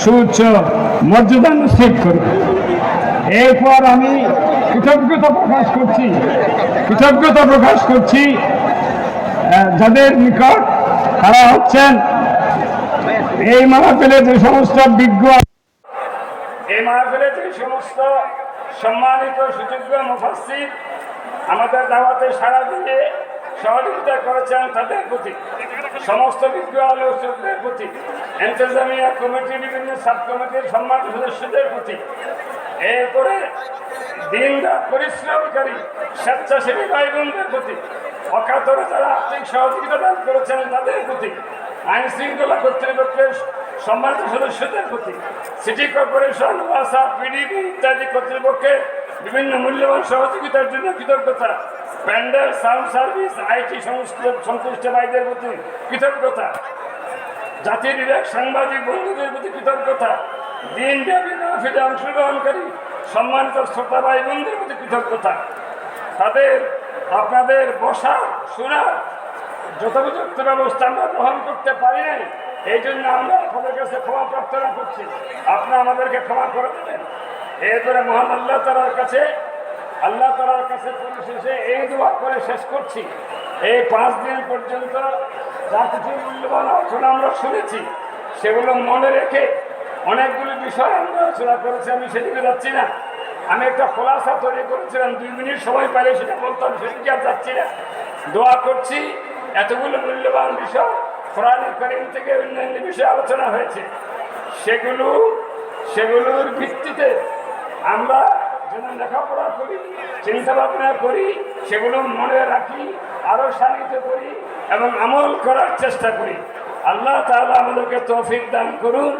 সুউচ্চ মর্যাদা নিশ্চিত করুন এরপর আমি কৃতজ্ঞতা প্রকাশ করছি, কৃতজ্ঞতা প্রকাশ করছি যাদের নিকট তারা হচ্ছেন এই মাহফিলে যে সমস্ত বিজ্ঞ এই মাহফিলে যে সমস্ত সম্মানিত সুযোগ্য মুফাসির আমাদের দাওয়াতে সারা দিয়ে সহযোগিতা করেছেন তাদের প্রতি। সমস্ত বিজ্ঞ আলোচকদের প্রতি এন্তেজামিয়া কমিটি, বিভিন্ন সাব কমিটির সম্মান সদস্যদের প্রতি, এরপরে দিন পরিশ্রমকারী স্বেচ্ছাসেবী ভাই বোনদের প্রতি অকাতরে যারা আর্থিক সহযোগিতা দান করেছেন, তাদের প্রতি, আইন শৃঙ্খলা কর্তৃপক্ষের সম্মানিত সদস্যদের প্রতি, সিটি কর্পোরেশন ওয়াসা পিডিপি ইত্যাদি কর্তৃপক্ষের বিভিন্ন মূল্যবান সহযোগিতার জন্য কৃতজ্ঞতা প্যান্ডেল, সাউন্ড সার্ভিস, আইটি সংশ্লিষ্ট সংশ্লিষ্ট ভাইদের প্রতি কৃতজ্ঞতা। জাতির বিবেক, সাংবাদিক বন্ধুদের প্রতি কৃতজ্ঞতা। দিনব্যাপী মাহফিলে অংশগ্রহণকারী সম্মানিত শ্রোতা ভাই বোনদের প্রতি কৃতজ্ঞতা। তাদের আপনাদের বসা, শোনা যথোপযুক্ত ব্যবস্থা আমরা গ্রহণ করতে পারি নাই। এই জন্য আমরা আপনাদের কাছে ক্ষমা প্রার্থনা করছি। আপনারা আমাদেরকে ক্ষমা করে দেবেন। এরপরে মহান আল্লাহ তালার কাছে, আল্লাহ তালার কাছে পরিশেষে এই দোয়া করে শেষ করছি। এই পাঁচ দিন পর্যন্ত যা কিছু মূল্যবান আলোচনা আমরা শুনেছি, সেগুলো মনে রেখে অনেকগুলি বিষয় আমরা আলোচনা করেছি, আমি সেদিকে যাচ্ছি না। আমি একটা খোলাসা তৈরি করেছিলাম, দুই মিনিট সময় পাইলে সেটা বলতাম সেদিকে আর যাচ্ছি না। দোয়া করছি, এতগুলো মূল্যবান বিষয় কোরআন করিম থেকে অন্যান্য বিষয়ে আলোচনা হয়েছে। সেগুলো, সেগুলোর ভিত্তিতে আমরা যেন লেখাপড়া করি চিন্তা ভাবনা করি, সেগুলো মনে রাখি আরও শানিত করি এবং আমল করার চেষ্টা করি। আল্লাহ তাআলা আমাদেরকে তৌফিক দান করুন।